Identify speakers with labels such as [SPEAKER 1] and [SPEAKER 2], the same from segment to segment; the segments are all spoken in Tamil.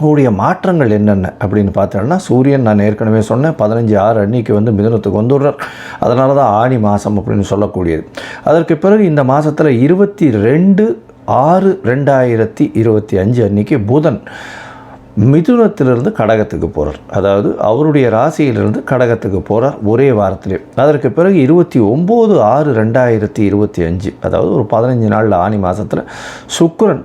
[SPEAKER 1] கூடிய மாற்றங்கள் என்னென்ன அப்படின்னு பார்த்தோம்னா சூரியன் நான் ஏற்கனவே சொன்னேன் பதினஞ்சு ஆறு அன்னைக்கு வந்து மிதனத்துக்கு வந்துடுறார். அதனால தான் ஆணி மாதம் அப்படின்னு சொல்லக்கூடியது. அதற்கு பிறகு இந்த மாதத்தில் இருபத்தி ரெண்டு ஆறு ரெண்டாயிரத்தி இருபத்தி அஞ்சு அன்னைக்கு புதன் மிதுனத்திலிருந்து கடகத்துக்கு போகிறார் அதாவது அவருடைய ராசியிலிருந்து கடகத்துக்கு போகிறார் ஒரே வாரத்திலே. அதற்கு பிறகு இருபத்தி ஒம்பது ஆறு ரெண்டாயிரத்தி இருபத்தி அஞ்சு அதாவது ஒரு பதினஞ்சு நாளில் ஆனி மாதத்தில் சுக்கரன்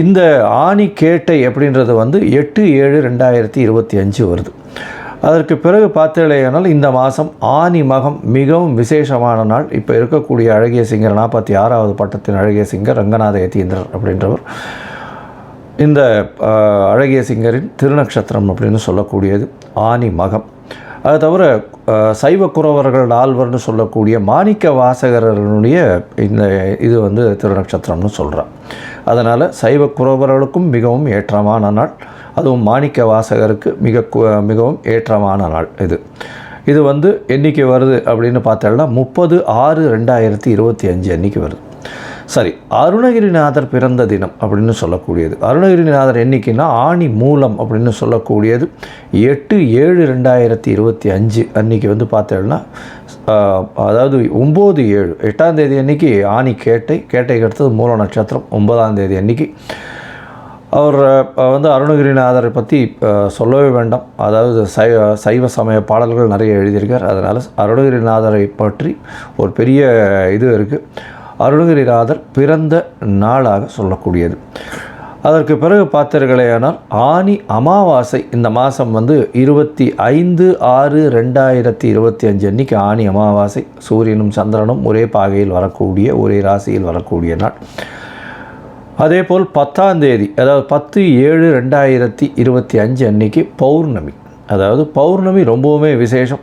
[SPEAKER 1] இந்த ஆணி கேட்டை அப்படின்றது வந்து எட்டு ஏழு ரெண்டாயிரத்தி இருபத்தி அஞ்சு வருது. அதற்கு பிறகு பார்த்தேனால் இந்த மாதம் ஆனி மகம் மிகவும் விசேஷமான நாள். இப்போ இருக்கக்கூடிய அழகிய சிங்கர் நாற்பத்தி ஆறாவது பட்டத்தின் அழகிய சிங்கர் ரங்கநாத யதீந்திரர் அப்படின்றவர். இந்த அழகிய சிங்கரின் திருநக்ஷத்திரம் அப்படின்னு சொல்லக்கூடியது ஆனி மகம். அது தவிர சைவ குறவர்கள் நால்வர்னு சொல்லக்கூடிய மாணிக்க வாசகரனுடைய இந்த இது வந்து திருநக்ஷத்திரம்னு சொல்கிறான் அதனால் சைவ குறவர்களுக்கும் மிகவும் ஏற்றமான நாள். அதுவும் மாணிக்க வாசகருக்கு மிக மிகவும் ஏற்றமான நாள் இது. இது வந்து என்னைக்கு வருது அப்படின்னு பார்த்தோம்னா முப்பது ஆறு ரெண்டாயிரத்தி இருபத்தி அஞ்சு அன்னைக்கு வருது. சரி அருணகிரிநாதர் பிறந்த தினம் அப்படின்னு சொல்லக்கூடியது. அருணகிரிநாதர் என்னைக்குன்னா ஆணி மூலம் அப்படின்னு சொல்லக்கூடியது. எட்டு ஏழு ரெண்டாயிரத்தி இருபத்தி அஞ்சு அன்னைக்கு வந்து பார்த்தோம்னா அதாவது ஒம்பது ஏழு எட்டாம் தேதி அன்னைக்கு ஆணி கேட்டை கேட்டைக்கு அடுத்தது மூல நட்சத்திரம் ஒன்பதாம் தேதி அன்னைக்கு. அவர் வந்து அருணகிரிநாதரை பற்றி சொல்லவே வேண்டாம். அதாவது சைவ சைவ சமய பாடல்கள் நிறைய எழுதியிருக்கார். அதனால் அருணகிரிநாதரை பற்றி ஒரு பெரிய இது இருக்குது அருணகிரிநாதர் பிறந்த நாளாக சொல்லக்கூடியது. அதற்கு பிறகு பார்த்தீர்களேயானால் ஆனி அமாவாசை இந்த மாதம் வந்து இருபத்தி ஐந்து ஆறு ரெண்டாயிரத்தி இருபத்தி அஞ்சு அன்னைக்கு ஆனி அமாவாசை. சூரியனும் சந்திரனும் ஒரே பாகையில் வரக்கூடிய ஒரே ராசியில் வரக்கூடிய நாள். அதேபோல் பத்தாம் தேதி அதாவது பத்து ஏழு ரெண்டாயிரத்தி இருபத்தி அஞ்சு அன்னைக்கு பௌர்ணமி. அதாவது பௌர்ணமி ரொம்பவுமே விசேஷம்.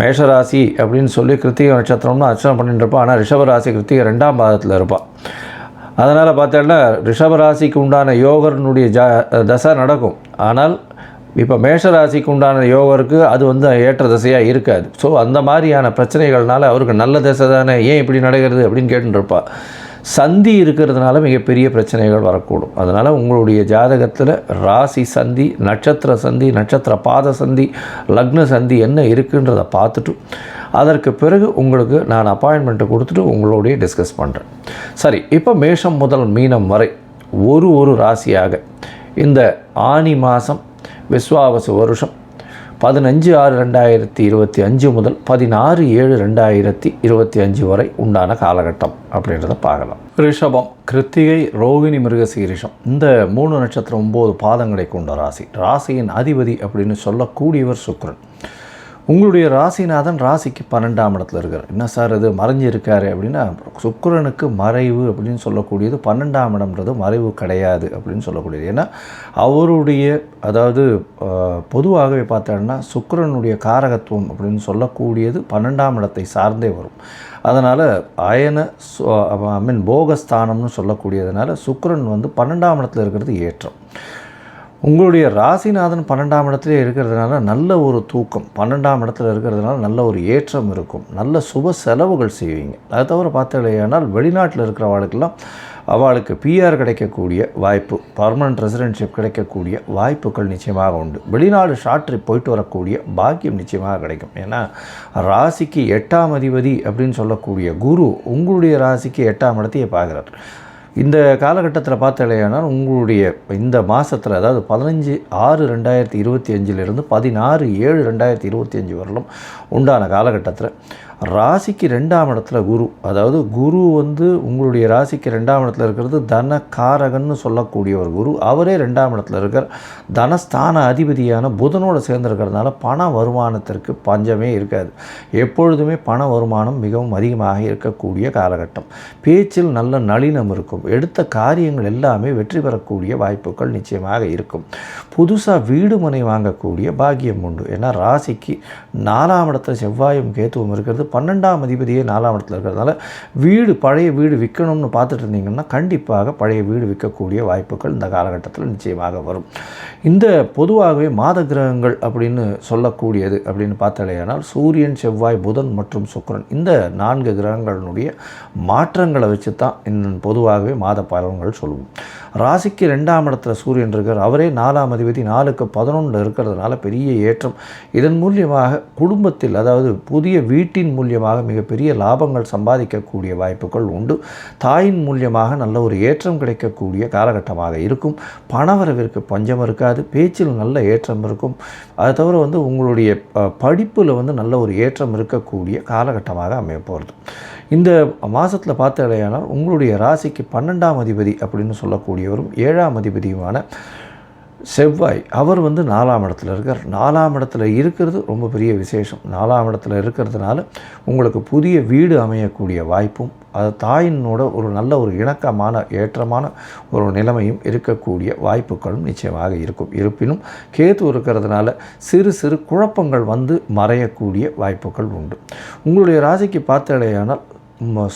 [SPEAKER 1] மேஷராசி அப்படின்னு சொல்லி கிருத்திகை நட்சத்திரம்னு அர்ச்சனை பண்ணிட்டு இருப்பாள் ஆனால் ரிஷபராசி கிருத்திகை ரெண்டாம் பாதத்தில் இருப்பாள் அதனால் பார்த்தோன்னா ரிஷபராசிக்கு உண்டான யோகர்னுடைய ஜா தசை நடக்கும். ஆனால் இப்போ மேஷராசிக்கு உண்டான யோகருக்கு அது வந்து ஏற்ற திசையாக இருக்காது. ஸோ அந்த மாதிரியான பிரச்சனைகள்னால அவருக்கு நல்ல திசை தானே ஏன் இப்படி நடக்கிறது அப்படின்னு கேட்டுட்டு சந்தி இருக்கிறதுனால மிகப்பெரிய பிரச்சனைகள் வரக்கூடும். அதனால் உங்களுடைய ஜாதகத்தில் ராசி சந்தி நட்சத்திர சந்தி நட்சத்திர பாத சந்தி லக்ன சந்தி என்ன இருக்குன்றதை பார்த்துட்டு அதற்கு பிறகு உங்களுக்கு நான் அப்பாயின்மெண்ட்டை கொடுத்துட்டு உங்களுடைய டிஸ்கஸ் பண்ணுறேன் சரி இப்போ மேஷம் முதல் மீனம் வரை ஒரு ஒரு ராசியாக இந்த ஆனி மாதம் விஸ்வாவசு வருஷம் பதினஞ்சு ஆறு ரெண்டாயிரத்தி இருபத்தி அஞ்சு முதல் பதினாறு ஏழு ரெண்டாயிரத்தி இருபத்தி அஞ்சு வரை உண்டான காலகட்டம் அப்படின்றத பார்க்கலாம். ரிஷபம் கிருத்திகை ரோகிணி மிருகசீரிஷம். இந்த மூணு நட்சத்திரம் ஒம்பது பாதங்களை கொண்ட ராசி. ராசியின் அதிபதி அப்படின்னு சொல்லக்கூடியவர் சுக்ரன். உங்களுடைய ராசிநாதன் ராசிக்கு பன்னெண்டாம் இடத்துல இருக்கார். என்ன சார் இது மறைஞ்சிருக்காரு அப்படின்னா சுக்கரனுக்கு மறைவு அப்படின்னு சொல்லக்கூடியது பன்னெண்டாம் இடம்ன்றது மறைவு கிடையாது அப்படின்னு சொல்லக்கூடியது. ஏன்னா அவருடைய அதாவது பொதுவாகவே பார்த்தோம்னா சுக்கிரனுடைய காரகத்துவம் அப்படின்னு சொல்லக்கூடியது பன்னெண்டாம் இடத்தை சார்ந்தே வரும். அதனால் அயன ஐ மீன் போகஸ்தானம்னு சொல்லக்கூடியதுனால சுக்கரன் வந்து பன்னெண்டாம் இடத்துல இருக்கிறது ஏற்றம். உங்களுடைய ராசிநாதன் பன்னெண்டாம் இடத்துல இருக்கிறதுனால நல்ல ஒரு தூக்கம் பன்னெண்டாம் இடத்துல இருக்கிறதுனால நல்ல ஒரு ஏற்றம் இருக்கும். நல்ல சுப செலவுகள் செய்வீங்க. அது தவிர பார்த்தீங்கன்னா வெளிநாட்டில் இருக்கிறவாளுக்கெல்லாம் அவளுக்கு பிஆர் கிடைக்கக்கூடிய வாய்ப்பு பர்மனன்ட் ரெசிடென்ஷிப் கிடைக்கக்கூடிய வாய்ப்புகள் நிச்சயமாக உண்டு. வெளிநாடு ஷார்ட் ட்ரிப் போயிட்டு வரக்கூடிய பாக்கியம் நிச்சயமாக கிடைக்கும். ஏன்னா ராசிக்கு எட்டாம் அதிபதி அப்படின்னு சொல்லக்கூடிய குரு உங்களுடைய ராசிக்கு எட்டாம் இடத்தையே பார்க்குறார். இந்த காலகட்டத்தில் பார்த்தாலேயானால் உங்களுடைய இந்த மாதத்தில் அதாவது பதினஞ்சு ஆறு ரெண்டாயிரத்தி இருபத்தி அஞ்சிலிருந்து பதினாறு ஏழு ரெண்டாயிரத்தி இருபத்தி அஞ்சு வரலும் உண்டான காலகட்டத்தில். ராசிக்கு ரெண்டாம் இடத்துல குரு. அதாவது குரு வந்து உங்களுடைய ராசிக்கு ரெண்டாம் இடத்துல இருக்கிறது தன காரகன்னு சொல்லக்கூடிய ஒரு குரு. அவரே ரெண்டாம் இடத்துல இருக்கார். தனஸ்தான அதிபதியான புதனோடு சேர்ந்துருக்கிறதுனால பண வருமானத்திற்கு பஞ்சமே இருக்காது. எப்பொழுதுமே பண வருமானம் மிகவும் அதிகமாக இருக்கக்கூடிய காலகட்டம். பேச்சில் நல்ல நளினம் இருக்கும். எடுத்த காரியங்கள் எல்லாமே வெற்றி பெறக்கூடிய வாய்ப்புகள் நிச்சயமாக இருக்கும். புதுசாக வீடு மனை வாங்கக்கூடிய பாக்கியம் உண்டு. ஏன்னா ராசிக்கு நாலாம் இடத்துல செவ்வாயும் கேத்துவும் இருக்கிறது. பன்னெண்டாம் அதிபதியே நாலாம் இடத்துல இருக்கிறதுனால வீடு பழைய வீடு விற்கணும்னு பார்த்துட்டு இருந்தீங்கன்னா கண்டிப்பாக பழைய வீடு விற்கக்கூடிய வாய்ப்புகள் இந்த காலகட்டத்தில் நிச்சயமாக வரும். இந்த பொதுவாகவே மாத கிரகங்கள் அப்படின்னு சொல்லக்கூடியது அப்படின்னு பார்த்தாலேயானால் சூரியன் செவ்வாய் புதன் மற்றும் சுக்கிரன் இந்த நான்கு கிரகங்களினுடைய மாற்றங்களை வச்சு தான் இந்த பொதுவாகவே மாத பலன்கள் சொல்லுவோம் ராசிக்கு ரெண்டாம் இடத்துல சூரியன் இருக்கார். அவரே நாலாம் அதிபதி நாலுக்கு பதினொன்று இருக்கிறதுனால பெரிய ஏற்றம். இதன் மூலியமாக குடும்பத்தில் அதாவது புதிய வீட்டின் மூலியமாக மிகப்பெரிய லாபங்கள் சம்பாதிக்கக்கூடிய வாய்ப்புகள் உண்டு. தாயின் மூலியமாக நல்ல ஒரு ஏற்றம் கிடைக்கக்கூடிய காலகட்டமாக இருக்கும். பணவரவிற்கு பஞ்சம் இருக்காது. பேச்சில் நல்ல ஏற்றம் இருக்கும். அது தவிர வந்து உங்களுடைய படிப்பில் வந்து நல்ல ஒரு ஏற்றம் இருக்கக்கூடிய காலகட்டமாக அமைய போகிறது இந்த மாதத்தில் பார்த்தடையானால் உங்களுடைய ராசிக்கு பன்னெண்டாம் அதிபதி அப்படின்னு சொல்லக்கூடியவரும் ஏழாம் அதிபதியுமான செவ்வாய் அவர் வந்து நாலாம் இடத்துல இருக்கார். நாலாம் இடத்துல இருக்கிறது ரொம்ப பெரிய விசேஷம். நாலாம் இடத்துல இருக்கிறதுனால உங்களுக்கு புதிய வீடு அமையக்கூடிய வாய்ப்பும் அது தாயினோட ஒரு நல்ல ஒரு இணக்கமான ஏற்றமான ஒரு நிலைமையும் இருக்கக்கூடிய வாய்ப்புகளும் நிச்சயமாக இருக்கும். இருப்பினும் கேது இருக்கிறதுனால சிறு சிறு குழப்பங்கள் வந்து மறையக்கூடிய வாய்ப்புகள் உண்டு. உங்களுடைய ராசிக்கு பார்த்தடையானால்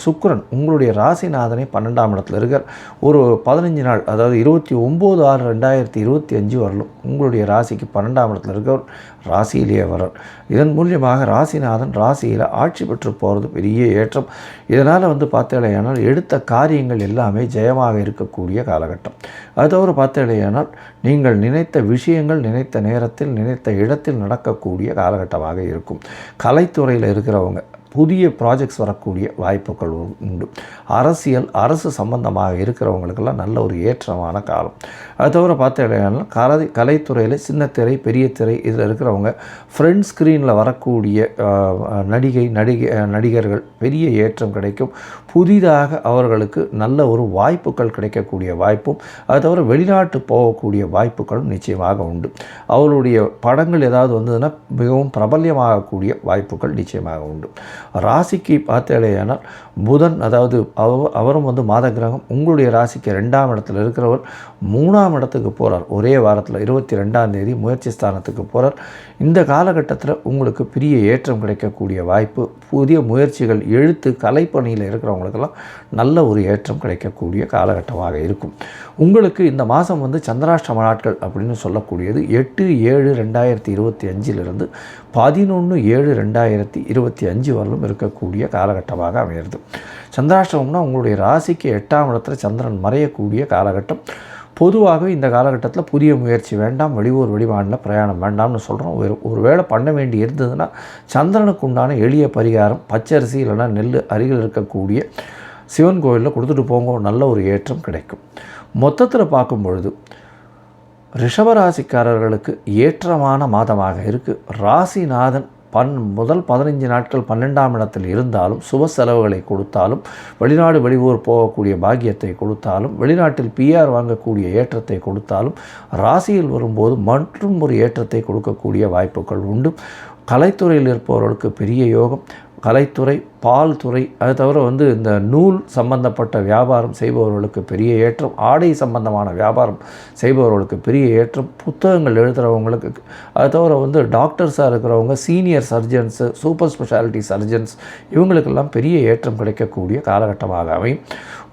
[SPEAKER 1] சுக்கரன் உங்களுடைய ராசிநாதனை பன்னெண்டாம் இடத்துல இருக்கார். ஒரு பதினஞ்சு நாள் அதாவது இருபத்தி ஒம்பது ஆறு ரெண்டாயிரத்தி இருபத்தி அஞ்சு வரலும் உங்களுடைய ராசிக்கு பன்னெண்டாம் இடத்துல இருக்கவர் ராசியிலேயே வரார் இதன் மூலியமாக ராசிநாதன் ராசியில் ஆட்சி பெற்று போகிறது பெரிய ஏற்றம். இதனால் வந்து பார்த்தேலையானால் எடுத்த காரியங்கள் எல்லாமே ஜெயமாக இருக்கக்கூடிய காலகட்டம். அது தவிர பார்த்தேலையானால் நீங்கள் நினைத்த விஷயங்கள் நினைத்த நேரத்தில் நினைத்த இடத்தில் நடக்கக்கூடிய காலகட்டமாக இருக்கும். கலைத்துறையில் இருக்கிறவங்க புதிய ப்ராஜெக்ட்ஸ் வரக்கூடிய வாய்ப்புகள் உண்டு. அரசியல் அரசு சம்பந்தமாக இருக்கிறவங்களுக்கெல்லாம் நல்ல ஒரு ஏற்றமான காலம். அது தவிர பார்த்தீங்கன்னா கலை கலைத்துறையில் சின்ன திரை பெரிய திரை இதில் இருக்கிறவங்க ஃப்ரண்ட் ஸ்க்ரீனில் வரக்கூடிய நடிகை நடிகை நடிகர்கள் பெரிய ஏற்றம் கிடைக்கும். புதிதாக அவர்களுக்கு நல்ல ஒரு வாய்ப்புகள் கிடைக்கக்கூடிய வாய்ப்பும் அது தவிர வெளிநாட்டு போகக்கூடிய வாய்ப்புகளும் நிச்சயமாக உண்டு. அவருடைய படங்கள் ஏதாவது வந்ததுன்னா மிகவும் பிரபல்யமாகக்கூடிய வாய்ப்புகள் நிச்சயமாக உண்டு. ராசிக்கு பார்த்தாலேயானால் புதன் அதாவது அவ அவரும் வந்து மாத கிரகம் உங்களுடைய ராசிக்கு ரெண்டாம் இடத்துல இருக்கிறவர் மூணாம் இடத்துக்கு போகிறார் ஒரே வாரத்தில் இருபத்தி ரெண்டாம் தேதி முயற்சி ஸ்தானத்துக்கு போகிறார் இந்த காலகட்டத்தில் உங்களுக்கு பெரிய ஏற்றம் கிடைக்கக்கூடிய வாய்ப்பு புதிய முயற்சிகள் எழுத்து கலைப்பணியில் இருக்கிறவங்களுக்கெல்லாம் நல்ல ஒரு ஏற்றம் கிடைக்கக்கூடிய காலகட்டமாக இருக்கும். உங்களுக்கு இந்த மாதம் வந்து சந்திராஷ்டம நாட்கள் அப்படின்னு சொல்லக்கூடியது எட்டு ஏழு ரெண்டாயிரத்தி இருபத்தி அஞ்சிலிருந்து பதினொன்று ஏழு ரெண்டாயிரத்தி இருபத்தி அஞ்சு வரலும் இருக்கக்கூடிய காலகட்டமாக அமையிறது சந்திராஷ்டமம்னா உங்களுடைய ராசிக்கு எட்டாம் இடத்துல சந்திரன் மறையக்கூடிய காலகட்டம். பொதுவாகவே இந்த காலகட்டத்தில் புதிய முயற்சி வேண்டாம் வெளியூர் வெளிமாநில பிரயாணம் வேண்டாம்னு சொல்கிறோம் ஒரு ஒரு வேளை பண்ண வேண்டி இருந்ததுன்னா சந்திரனுக்கு உண்டான எளிய பரிகாரம் பச்சரிசி இல்லைன்னா நெல் அருகில் இருக்கக்கூடிய சிவன் கோயிலில் கொடுத்துட்டு போங்க நல்ல ஒரு ஏற்றம் கிடைக்கும். மொத்தத்தில் பார்க்கும் பொழுது ரிஷபராசிக்காரர்களுக்கு ஏற்றமான மாதமாக இருக்குது ராசிநாதன் பன் முதல் பதினைஞ்சு நாட்கள் பன்னெண்டாம் இடத்தில் இருந்தாலும் சுப செலவுகளை கொடுத்தாலும் வெளிநாடு வெளியூர் போகக்கூடிய பாக்கியத்தை கொடுத்தாலும் வெளிநாட்டில் பிஆர் வாங்கக்கூடிய ஏற்றத்தை கொடுத்தாலும் ராசியில் வரும்போது மற்றும் ஒரு ஏற்றத்தை கொடுக்கக்கூடிய வாய்ப்புகள் உண்டு. கலைத்துறையில் இருப்பவர்களுக்கு பெரிய யோகம். கலைத்துறை பால் துறை அது தவிர வந்து இந்த நூல் சம்பந்தப்பட்ட வியாபாரம் செய்பவர்களுக்கு பெரிய ஏற்றம் ஆடை சம்பந்தமான வியாபாரம் செய்பவர்களுக்கு பெரிய ஏற்றம் புத்தகங்கள் எழுதுகிறவங்களுக்கு அது தவிர வந்து டாக்டர்ஸாக இருக்கிறவங்க senior surgeons super speciality surgeons இவங்களுக்கெல்லாம் பெரிய ஏற்றம் கிடைக்கக்கூடிய காலகட்டமாக அமையும்.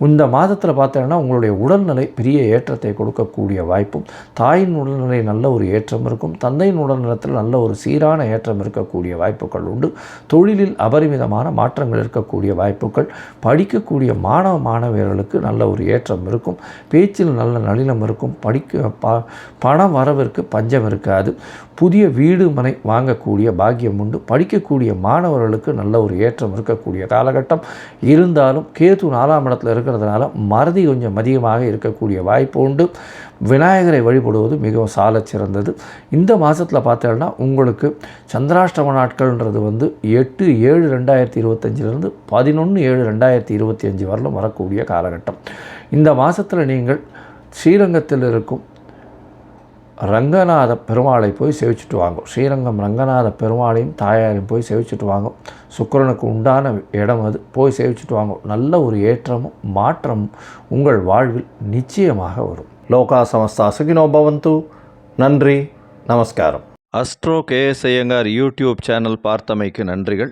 [SPEAKER 1] இந்த மாதத்தில் பார்த்தீங்கன்னா உங்களுடைய உடல்நிலை பெரிய ஏற்றத்தை கொடுக்கக்கூடிய வாய்ப்பும் தாயின் உடல்நிலை நல்ல ஒரு ஏற்றம் இருக்கும் தந்தையின் உடல்நலத்தில் நல்ல ஒரு சீரான ஏற்றம் இருக்கக்கூடிய வாய்ப்புகள் உண்டு. தொழிலில் அபரிமிதமான மாற்றம் மாற்றங்கள் இருக்கக்கூடிய வாய்ப்புகள் படிக்கக்கூடிய மாணவ மாணவியர்களுக்கு நல்ல ஒரு ஏற்றம் இருக்கும். பேச்சில் நல்ல நளினம் இருக்கும். படிக்க ப பண வரவிற்கு பஞ்சம் இருக்காது. புதிய வீடு மனை வாங்கக்கூடிய பாக்கியம் உண்டு. படிக்கக்கூடிய மாணவர்களுக்கு நல்ல ஒரு ஏற்றம் இருக்கக்கூடிய காலகட்டம். இருந்தாலும் கேது நாலாம் இடத்துல இருக்கிறதுனால மறதி கொஞ்சம் அதிகமாக இருக்கக்கூடிய வாய்ப்பு உண்டு. விநாயகரை வழிபடுவது மிகவும் சால சிறந்தது. இந்த மாதத்தில் பார்த்தோன்னா உங்களுக்கு சந்திராஷ்டம நாட்கள்ன்றது வந்து எட்டு ஏழு ரெண்டாயிரத்தி இருபத்தஞ்சிலிருந்து பதினொன்று ஏழு ரெண்டாயிரத்தி இருபத்தி அஞ்சு வரலும் வரக்கூடிய காலகட்டம். இந்த மாதத்தில் நீங்கள் ஸ்ரீரங்கத்தில் இருக்கும் ரங்கநாத பெருமாளை போய் சேவிச்சுட்டு வாங்க ஸ்ரீரங்கம் ரங்கநாத பெருமாளையும் தாயாரையும் போய் சேவிச்சுட்டு வாங்க சுக்கிரனுக்கு உண்டான இடம் அது. போய் சேவிச்சுட்டு வாங்க நல்ல ஒரு ஏற்றமும் மாற்றமும் உங்கள் வாழ்வில் நிச்சயமாக வரும். லோகா சமஸ்தா சுகினோ பவந்து. நன்றி நமஸ்காரம். Astro KS Iyengar YouTube channel பார்த்தமைக்கு நன்றிகள்.